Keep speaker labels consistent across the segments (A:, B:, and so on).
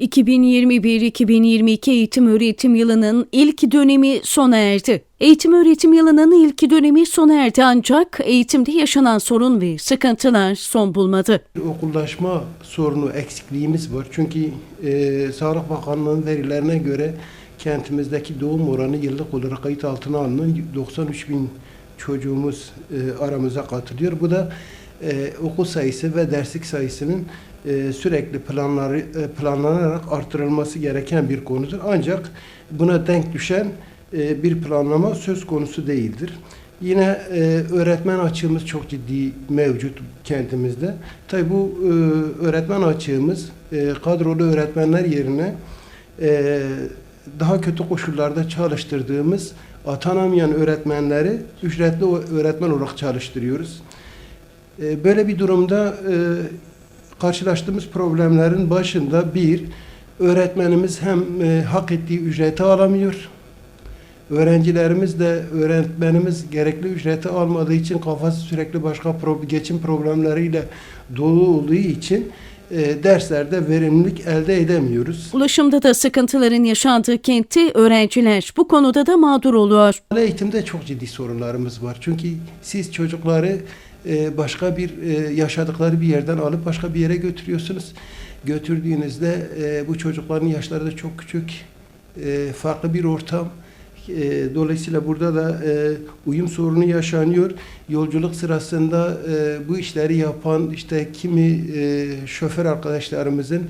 A: 2021-2022 eğitim öğretim yılının ilk dönemi sona erdi. Eğitim öğretim yılının ilk dönemi sona erdi ancak eğitimde yaşanan sorun ve sıkıntılar son bulmadı.
B: Okullaşma sorunu eksikliğimiz var. Çünkü e, Sağlık Bakanlığı'nın verilerine göre kentimizdeki doğum oranı yıllık olarak kayıt altına alınan 93 bin çocuğumuz e, aramıza katılıyor. Bu da e, okul sayısı ve derslik sayısının e, sürekli planları e, planlanarak artırılması gereken bir konudur. Ancak buna denk düşen e, bir planlama söz konusu değildir. Yine e, öğretmen açığımız çok ciddi mevcut kentimizde. Tabi bu e, öğretmen açığımız e, kadrolu öğretmenler yerine e, daha kötü koşullarda çalıştırdığımız atanamayan öğretmenleri ücretli öğretmen olarak çalıştırıyoruz. E, böyle bir durumda e, karşılaştığımız problemlerin başında bir, öğretmenimiz hem e, hak ettiği ücreti alamıyor, öğrencilerimiz de öğretmenimiz gerekli ücreti almadığı için kafası sürekli başka pro- geçim problemleriyle dolu olduğu için e, derslerde verimlilik elde edemiyoruz.
A: Ulaşımda da sıkıntıların yaşandığı kentte öğrenciler bu konuda da mağdur oluyor.
B: Eğitimde çok ciddi sorunlarımız var. Çünkü siz çocukları e, başka bir e, yaşadıkları bir yerden alıp başka bir yere götürüyorsunuz. Götürdüğünüzde e, bu çocukların yaşları da çok küçük, farklı bir ortam. Dolayısıyla burada da uyum sorunu yaşanıyor. Yolculuk sırasında bu işleri yapan işte kimi şoför arkadaşlarımızın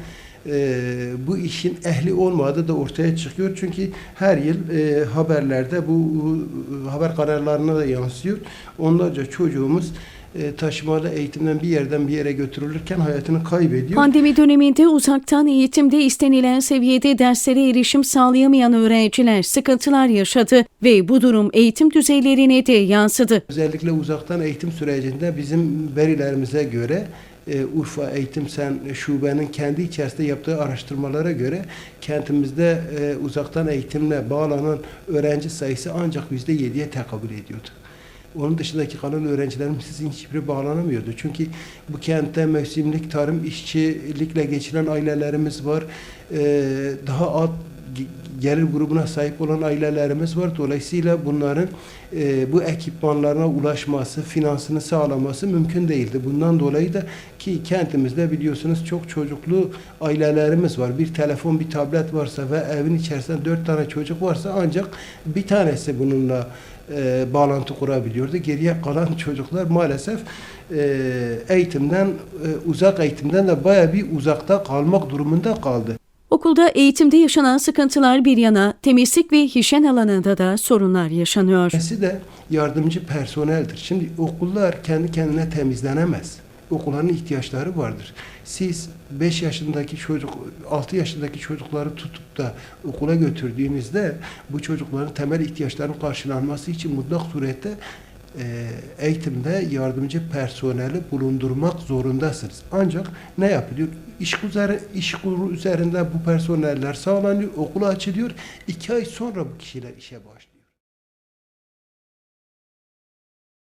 B: bu işin ehli olmadığı da ortaya çıkıyor. Çünkü her yıl haberlerde bu e, haber kararlarına da yansıyor. Onlarca çocuğumuz e, taşımalı eğitimden bir yerden bir yere götürülürken hayatını kaybediyor.
A: Pandemi döneminde uzaktan eğitimde istenilen seviyede derslere erişim sağlayamayan öğrenciler sıkıntılar yaşadı ve bu durum eğitim düzeylerine de yansıdı.
B: Özellikle uzaktan eğitim sürecinde bizim verilerimize göre e, Urfa Eğitim Sen Şube'nin kendi içerisinde yaptığı araştırmalara göre kentimizde e, uzaktan eğitimle bağlanan öğrenci sayısı ancak %7'ye tekabül ediyordu. Onun dışındaki kalan öğrencilerimizin hiçbiri bağlanamıyordu. Çünkü bu kentte mevsimlik tarım işçilikle geçiren ailelerimiz var. E, daha alt ge- gelir grubuna sahip olan ailelerimiz var. Dolayısıyla bunların e, bu ekipmanlarına ulaşması, finansını sağlaması mümkün değildi. Bundan dolayı da ki kentimizde biliyorsunuz çok çocuklu ailelerimiz var. Bir telefon, bir tablet varsa ve evin içerisinde dört tane çocuk varsa ancak bir tanesi bununla e, bağlantı kurabiliyordu. Geriye kalan çocuklar maalesef e, eğitimden, e, uzak eğitimden de baya bir uzakta kalmak durumunda kaldı.
A: Okulda eğitimde yaşanan sıkıntılar bir yana temizlik ve hijyen alanında da sorunlar yaşanıyor.
B: Ötesi de yardımcı personeldir. Şimdi okullar kendi kendine temizlenemez. Okulların ihtiyaçları vardır. Siz 5 yaşındaki çocuk, 6 yaşındaki çocukları tutup da okula götürdüğünüzde bu çocukların temel ihtiyaçlarının karşılanması için mutlak surette e, eğitimde yardımcı personeli bulundurmak zorundasınız. Ancak ne yapılıyor? İş, üzeri, iş kuru üzerinde bu personeller sağlanıyor, okula açılıyor. İki ay sonra bu kişiler işe başlıyor.